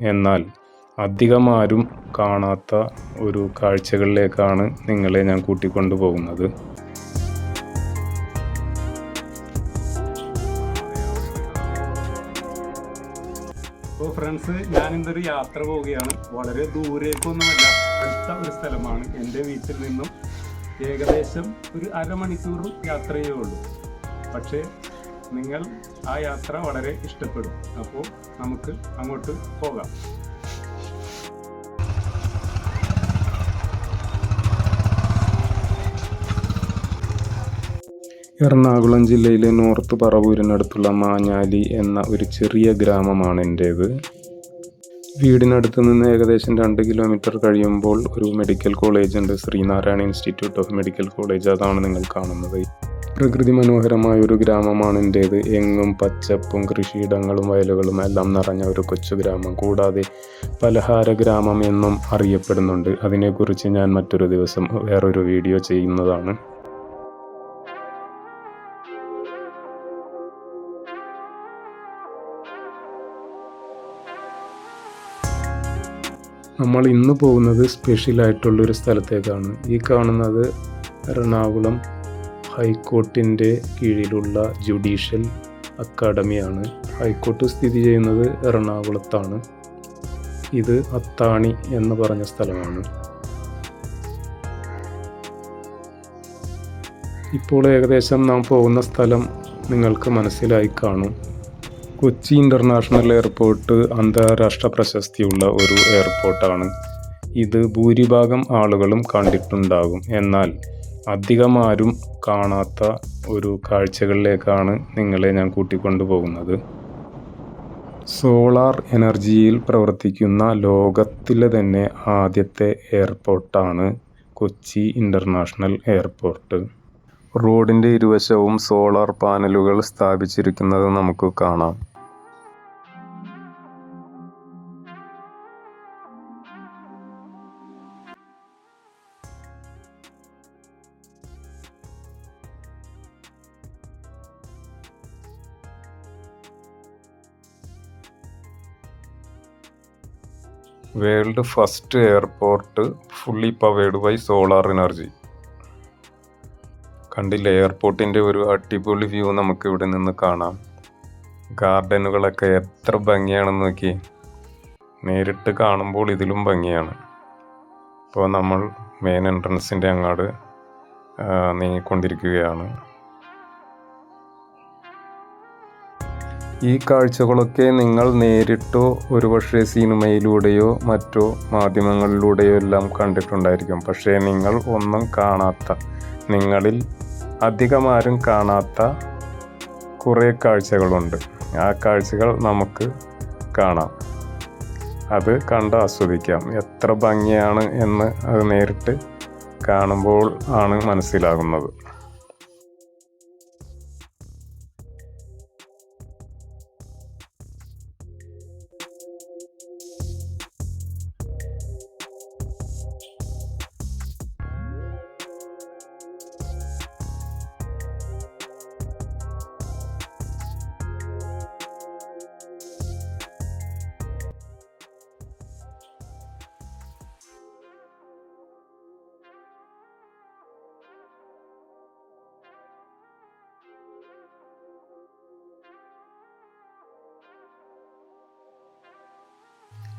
എന്നാൽ അധികമാരും കാണാത്ത ഒരു കാഴ്ചകളിലേക്കാണ് നിങ്ങളെ ഞാൻ കൂട്ടിക്കൊണ്ടു പോകുന്നത് അപ്പോൾ ഫ്രണ്ട്സ് ഞാൻ ഇന്നൊരു യാത്ര പോവുകയാണ്. വളരെ ദൂരേക്കൊന്നുമല്ല അടുത്ത ഒരു സ്ഥലമാണ് എന്റെ വീട്ടിൽ നിന്നും. ഏകദേശം ഒരു അരമണിക്കൂർ യാത്രയേ ഉള്ളൂ. പക്ഷേ നിങ്ങൾ ആ യാത്ര വളരെ ഇഷ്ടപ്പെടും. അപ്പോൾ നമുക്ക് അങ്ങോട്ട് പോകാം. എറണാകുളം ജില്ലയിലെ നോർത്ത് പറവൂരിനടുത്തുള്ള മാഞ്ഞാലി എന്ന ഒരു ചെറിയ ഗ്രാമമാണ് എന്റേത് വീടിനടുത്ത് നിന്ന് ഏകദേശം രണ്ട് കിലോമീറ്റർ കഴിയുമ്പോൾ ഒരു മെഡിക്കൽ കോളേജ് ഉണ്ട്. Sree Narayana institute of medical college. അതാണ് നിങ്ങൾ കാണുന്നത്. പ്രകൃതി മനോഹരമായ ഒരു ഗ്രാമമാണ് എന്റേത് എങ്ങും പച്ചപ്പും കൃഷിയിടങ്ങളും വയലുകളും എല്ലാം നിറഞ്ഞ ഒരു കൊച്ചു ഗ്രാമം. കൂടാതെ പലഹാര ഗ്രാമം എന്നും അറിയപ്പെടുന്നുണ്ട്. അതിനെക്കുറിച്ച് ഞാൻ മറ്റൊരു ദിവസം വേറൊരു വീഡിയോ ചെയ്യുന്നതാണ്. നമ്മൾ ഇന്ന് പോകുന്നത് സ്പെഷ്യലായിട്ടുള്ളൊരു സ്ഥലത്തേക്കാണ്. ഈ കാണുന്നത് എറണാകുളം ഹൈക്കോർട്ടിന്റെ കീഴിലുള്ള ജുഡീഷ്യൽ അക്കാഡമിയാണ്. ഹൈക്കോർട്ട് സ്ഥിതി ചെയ്യുന്നത് എറണാകുളത്താണ്. ഇത് അത്താണി എന്ന് പറഞ്ഞ സ്ഥലമാണ്. ഇപ്പോൾ ഏകദേശം നാം പോകുന്ന സ്ഥലം നിങ്ങൾക്ക് മനസ്സിലായി കാണും. കൊച്ചി ഇന്റർനാഷണൽ എയർപോർട്ട് അന്താരാഷ്ട്ര പ്രശസ്തിയുള്ള ഒരു എയർപോർട്ടാണ്. ഇത് ഭൂരിഭാഗം ആളുകളും കണ്ടിട്ടുണ്ടാകും. എന്നാൽ അധികമാരും കാണാത്ത ഒരു കാഴ്ചകളിലേക്കാണ് നിങ്ങളെ ഞാൻ കൂട്ടിക്കൊണ്ടു പോകുന്നത് സോളാർ എനർജിയിൽ പ്രവർത്തിക്കുന്ന ലോകത്തിലെ തന്നെ ആദ്യത്തെ എയർപോർട്ടാണ് കൊച്ചി ഇന്റർനാഷണൽ എയർപോർട്ട്. റോഡിന്റെ ഇരുവശവും സോളാർ പാനലുകൾ സ്ഥാപിച്ചിരിക്കുന്നത് നമുക്ക് കാണാം. World first airport fully powered by solar energy കണ്ടില്ലേ എയർപോർട്ടിന്റെ ഒരു അടിപൊളി വ്യൂ നമുക്ക് ഇവിടെ നിന്ന് കാണാം. ഗാർഡനുകളൊക്കെ എത്ര ഭംഗിയാണെന്ന് നോക്കി നേരിട്ട് കാണുമ്പോൾ ഇതിലും ഭംഗിയാണ്. ഇപ്പോൾ നമ്മൾ മെയിൻ എൻട്രൻസിന്റെ അങ്ങാട് നീങ്ങിക്കൊണ്ടിരിക്കുകയാണ്. ഈ കാഴ്ചകളൊക്കെ നിങ്ങൾ നേരിട്ടോ ഒരുപക്ഷെ സിനിമയിലൂടെയോ മറ്റോ മാധ്യമങ്ങളിലൂടെയോ എല്ലാം കണ്ടിട്ടുണ്ടായിരിക്കും. പക്ഷേ നിങ്ങൾ ഒന്നും കാണാത്ത നിങ്ങളിൽ അധികമാരും കാണാത്ത കുറേ കാഴ്ചകളുണ്ട്. ആ കാഴ്ചകൾ നമുക്ക് കാണാം. അത് കണ്ട് ആസ്വദിക്കാം. എത്ര ഭംഗിയാണ് എന്ന് അത് നേരിട്ട് കാണുമ്പോൾ ആണ് മനസ്സിലാകുന്നത്.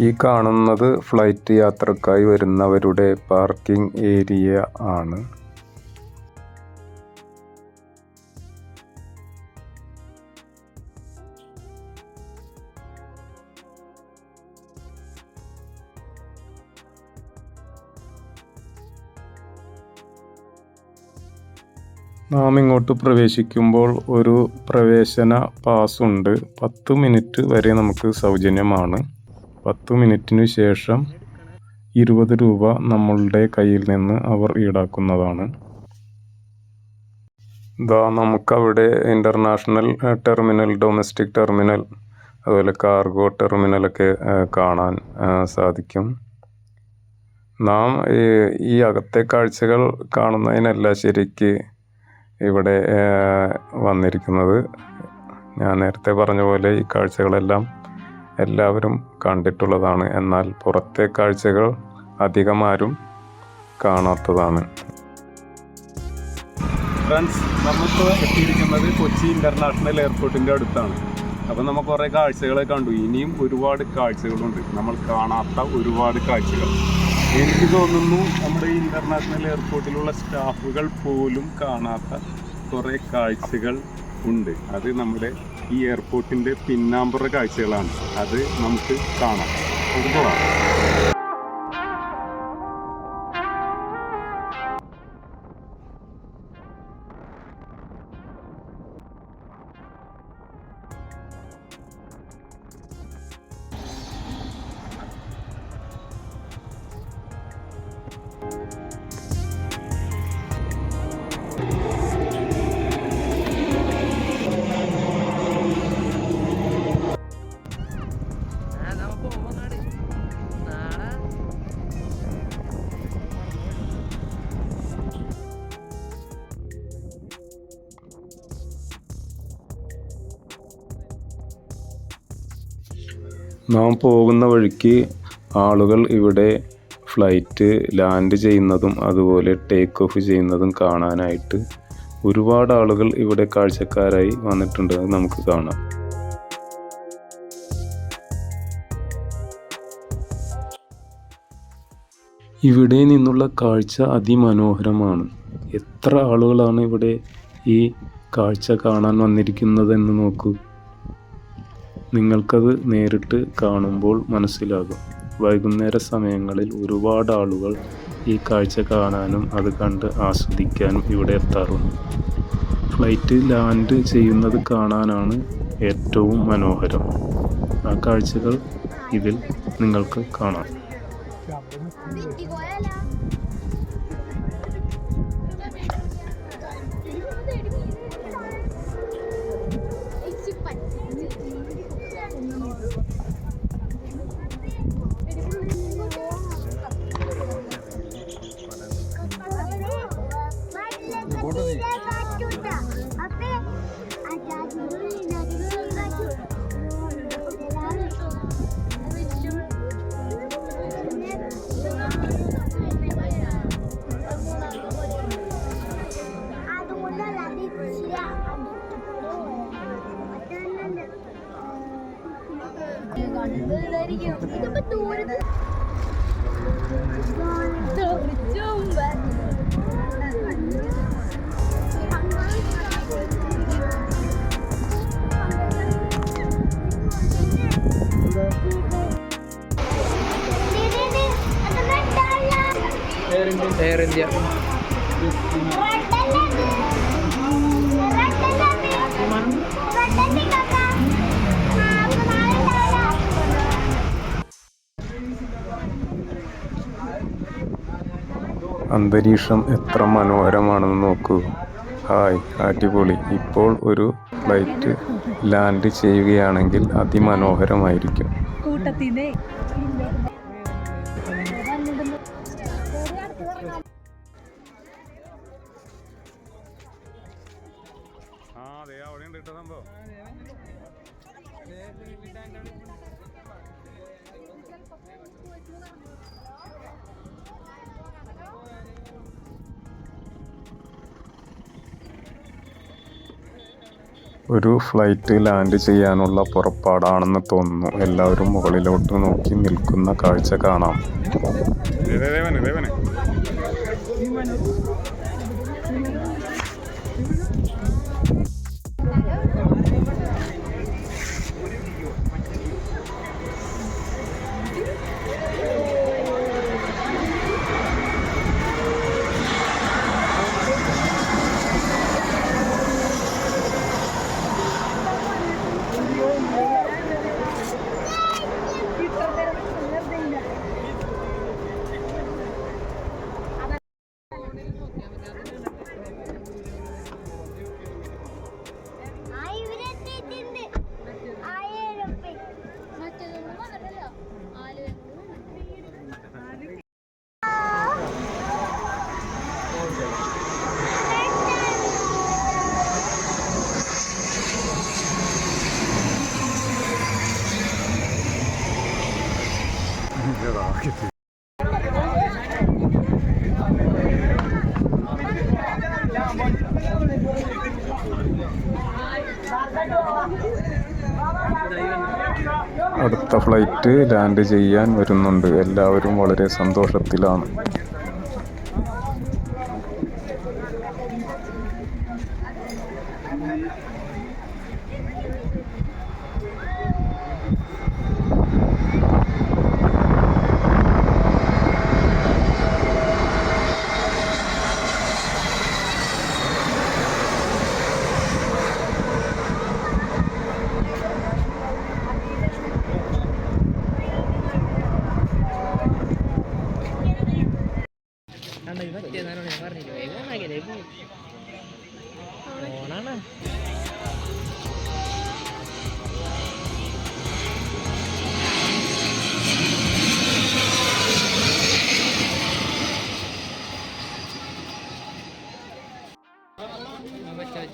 ഈ കാണുന്നത് ഫ്ലൈറ്റ് യാത്രക്കായി വരുന്നവരുടെ പാർക്കിംഗ് ഏരിയ ആണ്. നാം ഇങ്ങോട്ട് പ്രവേശിക്കുമ്പോൾ ഒരു പ്രവേശന പാസ് ഉണ്ട്. പത്ത് മിനിറ്റ് വരെ നമുക്ക് സൗജന്യമാണ്. പത്ത് മിനിറ്റിനു ശേഷം ഇരുപത് രൂപ നമ്മളുടെ കയ്യിൽ നിന്ന് അവർ ഈടാക്കുന്നതാണ്. ഇതാ നമുക്കവിടെ ഇന്റർനാഷണൽ ടെർമിനൽ ഡൊമസ്റ്റിക് ടെർമിനൽ അതുപോലെ കാർഗോ ടെർമിനലൊക്കെ കാണാൻ സാധിക്കും. നാം ഈ അകത്തെ കാഴ്ചകൾ കാണുന്നതിനല്ല ശരിക്ക് ഇവിടെ വന്നിരിക്കുന്നത്. ഞാൻ നേരത്തെ പറഞ്ഞ പോലെ ഈ കാഴ്ചകളെല്ലാം എല്ലാവരും കണ്ടിട്ടുള്ളതാണ്. എന്നാൽ പുറത്തെ കാഴ്ചകൾ അധികം ആരും കാണാത്തതാണ്. ഫ്രണ്ട്സ് നമ്മളിപ്പോൾ എത്തിയിരിക്കുന്നത് കൊച്ചി ഇന്റർനാഷണൽ എയർപോർട്ടിന്റെ അടുത്താണ്. അപ്പോൾ നമ്മൾ കുറേ കാഴ്ചകളെ കണ്ടു. ഇനിയും ഒരുപാട് കാഴ്ചകളുണ്ട്. നമ്മൾ കാണാത്ത ഒരുപാട് കാഴ്ചകൾ. എനിക്ക് തോന്നുന്നു നമ്മുടെ ഇന്റർനാഷണൽ എയർപോർട്ടിലുള്ള സ്റ്റാഫുകൾ പോലും കാണാത്ത കുറേ കാഴ്ചകൾ ഉണ്ട്. അത് നമ്മുടെ ഈ എയർപോർട്ടിന്റെ പിന്നാമ്പുറ കാഴ്ചകളാണ്. അത് നമുക്ക് കാണാം. നമുക്ക് നാം പോകുന്ന വഴിക്ക് ആളുകൾ ഇവിടെ ഫ്ലൈറ്റ് ലാൻഡ് ചെയ്യുന്നതും അതുപോലെ ടേക്ക് ഓഫ് ചെയ്യുന്നതും കാണാനായിട്ട് ഒരുപാട് ആളുകൾ ഇവിടെ കാഴ്ചക്കാരായി വന്നിട്ടുണ്ട്. നമുക്ക് കാണാം. ഇവിടെ നിന്നുള്ള കാഴ്ച അതിമനോഹരമാണ്. എത്ര ആളുകളാണ് ഇവിടെ ഈ കാഴ്ച കാണാൻ വന്നിരിക്കുന്നതെന്ന് നോക്കൂ. നിങ്ങൾക്കത് നേരിട്ട് കാണുമ്പോൾ മനസ്സിലാകും. വൈകുന്നേര സമയങ്ങളിൽ ഒരുപാട് ആളുകൾ ഈ കാഴ്ച കാണാനും അത് കണ്ട് ആസ്വദിക്കാനും ഇവിടെ എത്താറുണ്ട്. ഫ്ലൈറ്റ് ലാൻഡ് ചെയ്യുന്നത് കാണാനാണ് ഏറ്റവും മനോഹരം. ആ കാഴ്ചകൾ ഇതിൽ നിങ്ങൾക്ക് കാണാം. അന്തരീക്ഷം എത്ര മനോഹരമാണെന്ന് നോക്കൂ. ഹായ് അടിപൊളി. ഇപ്പോൾ ഒരു ഫ്ലൈറ്റ് ലാൻഡ് ചെയ്യുകയാണെങ്കിൽ അതിമനോഹരമായിരിക്കും. സംഭവം. ഒരു ഫ്ലൈറ്റ് ലാൻഡ് ചെയ്യാനുള്ള പുറപ്പാടാണെന്ന് തോന്നുന്നു. എല്ലാവരും മുകളിലോട്ട് നോക്കി നിൽക്കുന്ന കാഴ്ച കാണാം. ദേവനെ അടുത്ത ഫ്ലൈറ്റ് ലാൻഡ് ചെയ്യാൻ വരുന്നുണ്ട്. എല്ലാവരും വളരെ സന്തോഷത്തിലാണ്.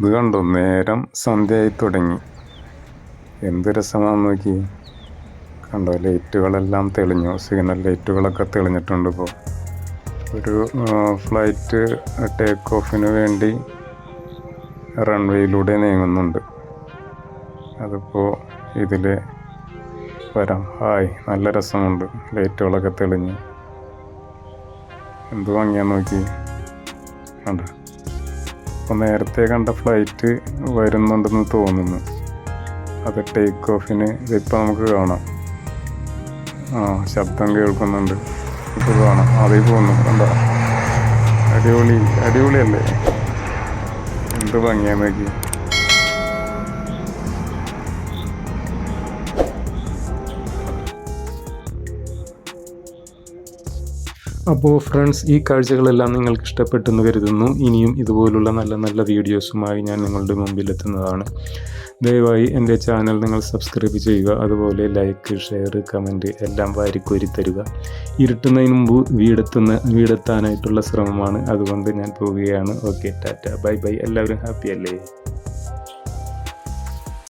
ഇത് കണ്ടോ? നേരം സന്ധ്യയായി തുടങ്ങി. എന്ത് രസമാണെന്ന് നോക്കി. കണ്ടോ ലൈറ്റുകളെല്ലാം തെളിഞ്ഞു. സിഗ്നൽ ലൈറ്റുകളൊക്കെ തെളിഞ്ഞിട്ടുണ്ട് ഇപ്പോൾ ഒരു ഫ്ലൈറ്റ് ടേക്ക് ഓഫിന് വേണ്ടി റൺവേയിലൂടെ നീങ്ങുന്നുണ്ട്. അതിപ്പോൾ ഇതിൽ വരാം. ഹായ് നല്ല രസമുണ്ട്. ലൈറ്റുകളൊക്കെ തെളിഞ്ഞു. എന്ത് ഭംഗിയാന്ന് നോക്കി. കണ്ട? അപ്പോൾ നേരത്തെ കണ്ട ഫ്ലൈറ്റ് വരുന്നുണ്ടെന്ന് തോന്നുന്നു. അത് ടേക്ക് ഓഫിന് ഇതിപ്പോൾ നമുക്ക് കാണാം. ആ ശബ്ദം കേൾക്കുന്നുണ്ട്. ഇപ്പോൾ കാണാം. അതിൽ പോകുന്നു കണ്ടോ? അടിപൊളി അടിപൊളിയല്ലേ? എന്ത് ഭംഗിയാന്ന് നോക്കി അപ്പോൾ ഫ്രണ്ട്സ് ഈ കാഴ്ചകളെല്ലാം നിങ്ങൾക്ക് ഇഷ്ടപ്പെട്ടെന്ന് കരുതുന്നു. ഇനിയും ഇതുപോലുള്ള നല്ല നല്ല വീഡിയോസുമായി ഞാൻ നിങ്ങളുടെ മുമ്പിൽ എത്തുന്നതാണ് ദയവായി എന്റെ ചാനൽ നിങ്ങൾ സബ്സ്ക്രൈബ് ചെയ്യുക. അതുപോലെ ലൈക്ക് ഷെയർ കമന്റ് എല്ലാം വാരിക്കോരി തരിക. ഇരുട്ടുന്നതിന് മുമ്പ് വീടെത്തുന്ന വീടെത്താനായിട്ടുള്ള ശ്രമമാണ്. അതുകൊണ്ട് ഞാൻ പോവുകയാണ്. Okay tata. Bye bye. എല്ലാവരും ഹാപ്പി അല്ലേ?